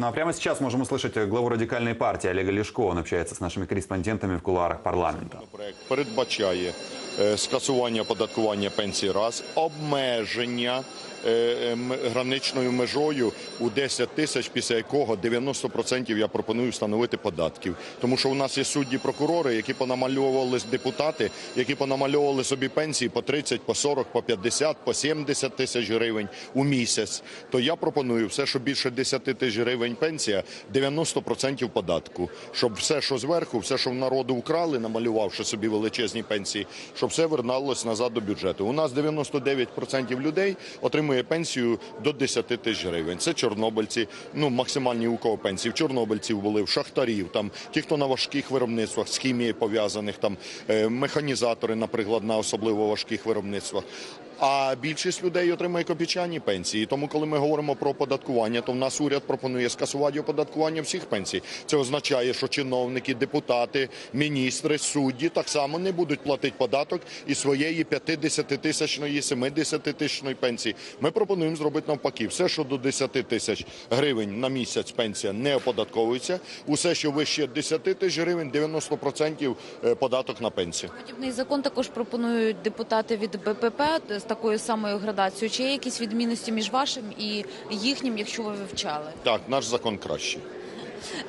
Ну а прямо сейчас можем услышать главу радикальной партии Олега Лешко. Он общается с нашими корреспондентами в кулуарах парламента. Проект передбачає скасування оподаткування пенсій раз, обмеження е, е, граничною межою у 10 тисяч, після якого 90% я пропоную встановити податків. Тому що у нас є судді прокурори, які понамальовували депутати, які понамальовували собі пенсії по 30, по 40, по 50, по 70 тисяч гривень у місяць. То я пропоную все, що більше 10 тисяч гривень пенсія, 90% податку. Щоб все, що зверху, все, що в народу вкрали, намалювавши собі величезні пенсії, щоб все вернулось назад до бюджету. У нас 99% людей отримує пенсію до 10 тисяч гривень. Це чорнобильці, ну максимальні у кого пенсії. В чорнобильців були, в шахтарів, там ті, хто на важких виробництвах з хімією пов'язаних, там е, механізатори, наприклад, на особливо важких виробництвах. А більшість людей отримує копійчані пенсії. Тому, коли ми говоримо про оподаткування, то в нас уряд пропонує скасувати оподаткування всіх пенсій. Це означає, що чиновники, депутати, міністри, судді так само не будуть платити податок із своєї 50-тисячної, 70-тисячної пенсії. Ми пропонуємо зробити навпаки. Все, що до 10 тисяч гривень на місяць пенсія не оподатковується. Усе, що вище 10 тисяч гривень, 90% податок на пенсію. Подібний закон також пропонують депутати від БПП такою самою градацією. Чи є якісь відмінності між вашим і їхнім, якщо ви вивчали? Так, наш закон кращий.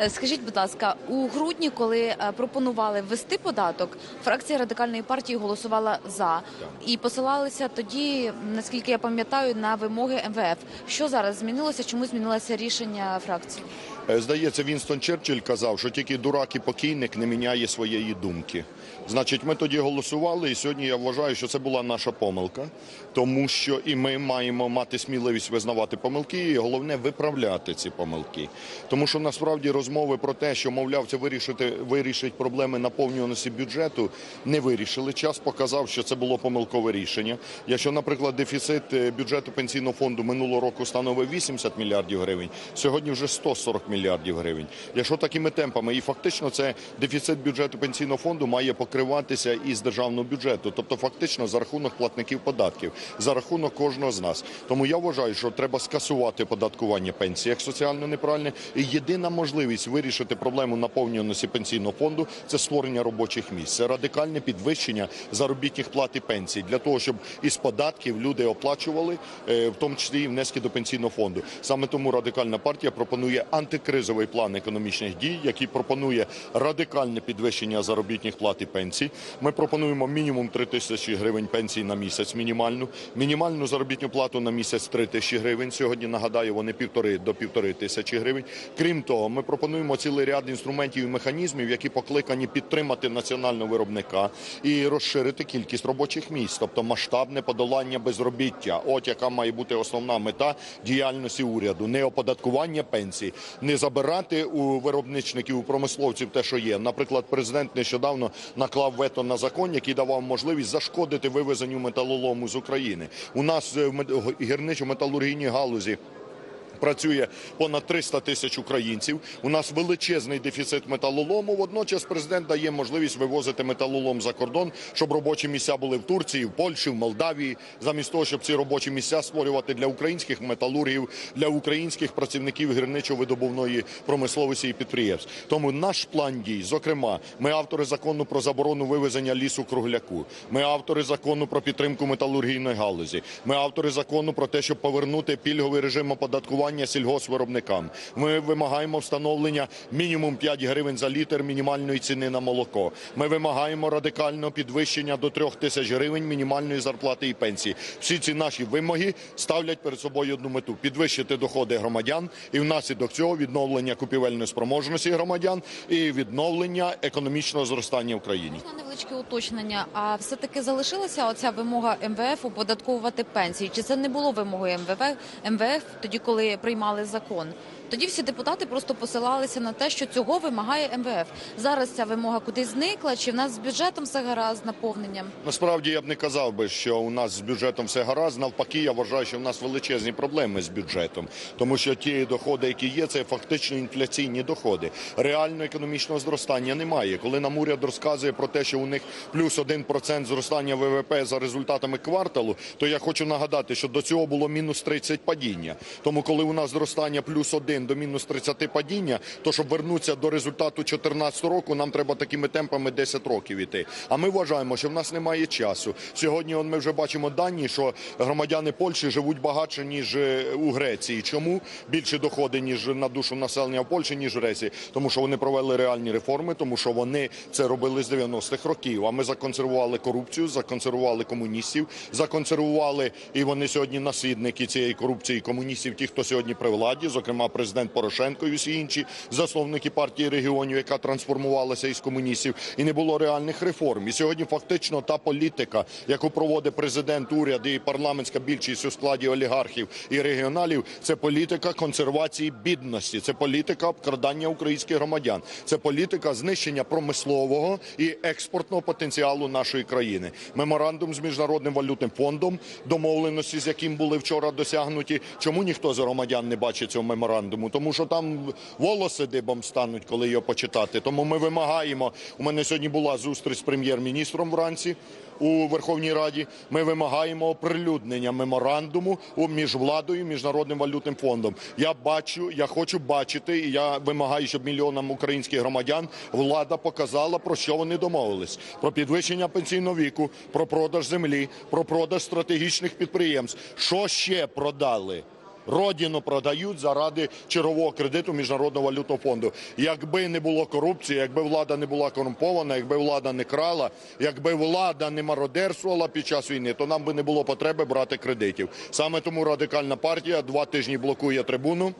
Е, Скажіть, будь ласка, у грудні, коли е, пропонували ввести податок, фракція радикальної партії голосувала за і посилалися тоді, наскільки я пам'ятаю, на вимоги МВФ. Що зараз змінилося? Чому змінилося рішення фракції? Е, Здається, Вінстон Черчилль казав, що тільки дурак і покійник не міняє своєї думки. Значить, ми тоді голосували, і сьогодні я вважаю, що це була наша помилка, тому що і ми маємо мати сміливість визнавати помилки, і головне виправляти ці помилки. Тому що насправді розмови про те, що мовляв, це вирішити вирішить проблеми наповнюваності бюджету, не вирішили. Час показав, що це було помилкове рішення. Якщо, наприклад, дефіцит е, бюджету пенсійного фонду минулого року становив 80 мільярдів гривень, сьогодні вже 140 мільярдів гривень. Якщо такими темпами, і фактично це дефіцит бюджету пенсійного фонду має покриватися із державного бюджету, тобто фактично за рахунок платників податків, за рахунок кожного з нас. Тому я вважаю, що треба скасувати податкування пенсій як соціально неправильне. І єдина можливість вирішити проблему наповнюваності пенсійного фонду це створення робочих місць, це радикальне підвищення заробітних плат і пенсій для того, щоб із податків люди оплачували, е, в тому числі і внески до пенсійного фонду. Саме тому радикальна партія пропонує антикризовий план економічних дій, який пропонує радикальне підвищення заробітних плат і пенсій. Ми пропонуємо мінімум 3 тисячі гривень пенсії на місяць, мінімальну, мінімальну заробітну плату на місяць 3 тисячі гривень. Сьогодні нагадаю, вони півтори до півтори тисячі гривень. Крім того, ми пропонуємо цілий ряд інструментів і механізмів, які покликані підтримати національного виробника і розширити кількість робочих місць, тобто масштабне подолання безробіття. От яка має бути основна мета діяльності уряду: не оподаткування пенсій, не забирати у виробничників, у промисловців те, що є. Наприклад, президент нещодавно наклав вето на закон, який давав можливість зашкодити вивезенню металолому з України. У нас е, в мет- гірничо-металургійній галузі. Працює понад 300 тисяч українців. У нас величезний дефіцит металолому. Водночас президент дає можливість вивозити металолом за кордон, щоб робочі місця були в Турції, в Польщі, в Молдавії, замість того, щоб ці робочі місця створювати для українських металургів, для українських працівників гірничо-видобувної промисловості і підприємств. Тому наш план дій, зокрема, ми автори закону про заборону вивезення лісу кругляку. Ми автори закону про підтримку металургійної галузі. Ми автори закону про те, щоб повернути пільговий режим оподаткування сільгоспвиробникам. Ми вимагаємо встановлення мінімум 5 гривень за літр мінімальної ціни на молоко. Ми вимагаємо радикального підвищення до 3 тисяч гривень мінімальної зарплати і пенсії. Всі ці наші вимоги ставлять перед собою одну мету підвищити доходи громадян і внаслідок цього відновлення купівельної спроможності громадян і відновлення економічного зростання в країні. Невеличке уточнення. А все таки залишилася оця вимога МВФ оподатковувати пенсії? Чи це не було вимогою МВФ МВФ тоді, коли приймали закон? Тоді всі депутати просто посилалися на те, що цього вимагає МВФ. Зараз ця вимога кудись зникла. Чи в нас з бюджетом все гаразд з наповненням? Насправді я б не казав би, що у нас з бюджетом все гаразд. Навпаки, я вважаю, що в нас величезні проблеми з бюджетом, тому що ті доходи, які є, це фактично інфляційні доходи. Реального економічного зростання немає. Коли нам уряд розказує про те, що у них плюс 1% зростання ВВП за результатами кварталу, то я хочу нагадати, що до цього було мінус 30 падіння. Тому коли у нас зростання плюс один до мінус 30 падіння, то щоб вернутися до результату 2014 року, нам треба такими темпами 10 років іти. А ми вважаємо, що в нас немає часу. Сьогодні ми вже бачимо дані, що громадяни Польщі живуть багатше, ніж е, у Греції. Чому? Більше доходи, ніж на душу населення в Польщі, ніж в Греції. Тому що вони провели реальні реформи, тому що вони це робили з 90-х років. А ми законсервували корупцію, законсервували комуністів, законсервували, і вони сьогодні наслідники цієї корупції комуністів, ті, хто сьогодні при владі, зокрема президент Порошенко і всі інші засновники партії регіонів, яка трансформувалася із комуністів, і не було реальних реформ. І сьогодні фактично та політика, яку проводить президент, уряд і парламентська більшість у складі олігархів і регіоналів, це політика консервації бідності, це політика обкрадання українських громадян, це політика знищення промислового і експортного потенціалу нашої країни. Меморандум з міжнародним валютним фондом, домовленості з яким були вчора досягнуті. Чому ніхто з громадян не бачить цього меморандуму? Тому що там волоси дибом стануть, коли його почитати. Тому ми вимагаємо. У мене сьогодні була зустріч з прем'єр-міністром вранці у Верховній Раді. Ми вимагаємо оприлюднення меморандуму між владою і міжнародним валютним фондом. Я бачу, я хочу бачити, і я вимагаю, щоб мільйонам українських громадян влада показала про що вони домовились: про підвищення пенсійного віку, про продаж землі, про продаж стратегічних підприємств. Що ще продали? Родину продають заради чергового кредиту міжнародного валютного фонду. Якби не було корупції, якби влада не була корумпована, якби влада не крала, якби влада не мародерствувала під час війни, то нам би не було потреби брати кредитів. Саме тому радикальна партія два тижні блокує трибуну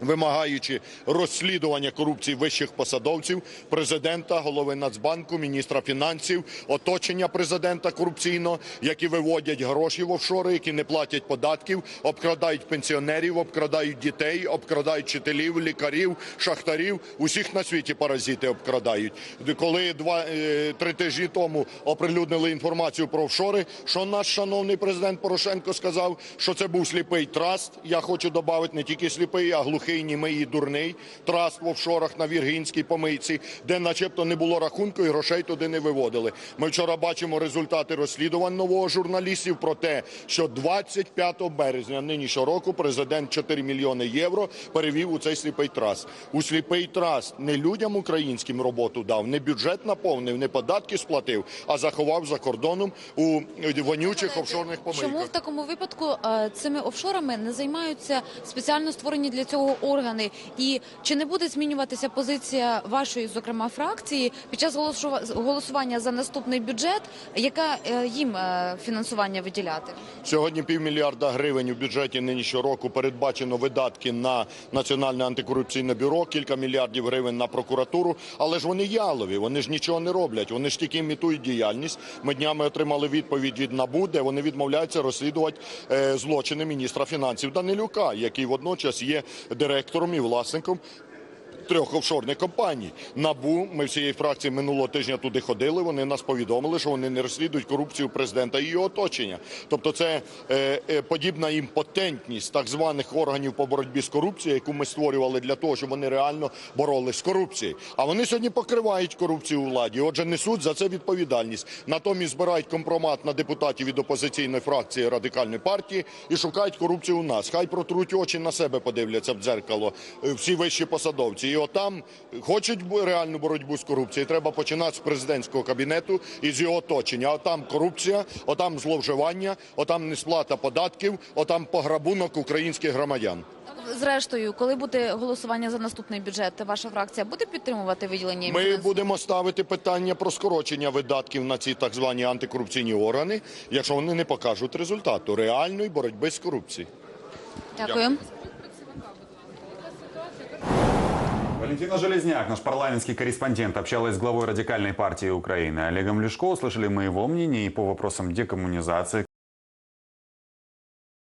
вимагаючи розслідування корупції вищих посадовців, президента, голови Нацбанку, міністра фінансів, оточення президента корупційного, які виводять гроші в офшори, які не платять податків, обкрадають пенсіонерів, обкрадають дітей, обкрадають вчителів, лікарів, шахтарів. Усіх на світі паразити обкрадають. Коли два е, три тижні тому оприлюднили інформацію про офшори, що наш шановний президент Порошенко сказав, що це був сліпий траст. Я хочу додати не тільки сліпий, а глухий, німий і дурний траст в офшорах на Віргінській помийці, де начебто не було рахунку і грошей туди не виводили. Ми вчора бачимо результати розслідувань нового журналістів про те, що 25 березня нинішнього року президент 4 мільйони євро перевів у цей сліпий траст. У сліпий траст не людям українським роботу дав, не бюджет наповнив, не податки сплатив, а заховав за кордоном у вонючих офшорних помийках. Чому в такому випадку е, цими офшорами не займаються спеціально створені для цього органи? І чи не буде змінюватися позиція вашої, зокрема, фракції під час голосува- голосування за наступний бюджет, яка е, їм е, фінансування виділяти? Сьогодні півмільярда гривень у бюджеті нинішнього року передбачено видатки на Національне антикорупційне бюро, кілька мільярдів гривень на прокуратуру. Але ж вони ялові, вони ж нічого не роблять. Вони ж тільки імітують діяльність. Ми днями отримали відповідь від НАБУ, де вони відмовляються розслідувати е, злочини міністра фінансів Данилюка, який водночас є директором і власником трьох офшорних компаній. Набу, ми всієї фракції минулого тижня туди ходили. Вони нас повідомили, що вони не розслідують корупцію президента і його оточення. Тобто, це е, е, подібна імпотентність так званих органів по боротьбі з корупцією, яку ми створювали для того, щоб вони реально боролись з корупцією. А вони сьогодні покривають корупцію у владі. Отже, несуть за це відповідальність. Натомість збирають компромат на депутатів від опозиційної фракції радикальної партії і шукають корупцію у нас. Хай протруть очі на себе подивляться в дзеркало е, всі вищі посадовці. Отам хочуть реальну боротьбу з корупцією. Треба починати з президентського кабінету і з його оточення. А Отам корупція, отам зловживання, отам несплата податків, отам пограбунок українських громадян. Зрештою, коли буде голосування за наступний бюджет, ваша фракція буде підтримувати виділення Ми будемо ставити питання про скорочення видатків на ці так звані антикорупційні органи, якщо вони не покажуть результату реальної боротьби з корупцією. Дякую. Валентина Железняк, наш парламентский корреспондент, общалась с главой радикальной партии Украины Олегом Лешко. Услышали мы его мнение и по вопросам декоммунизации,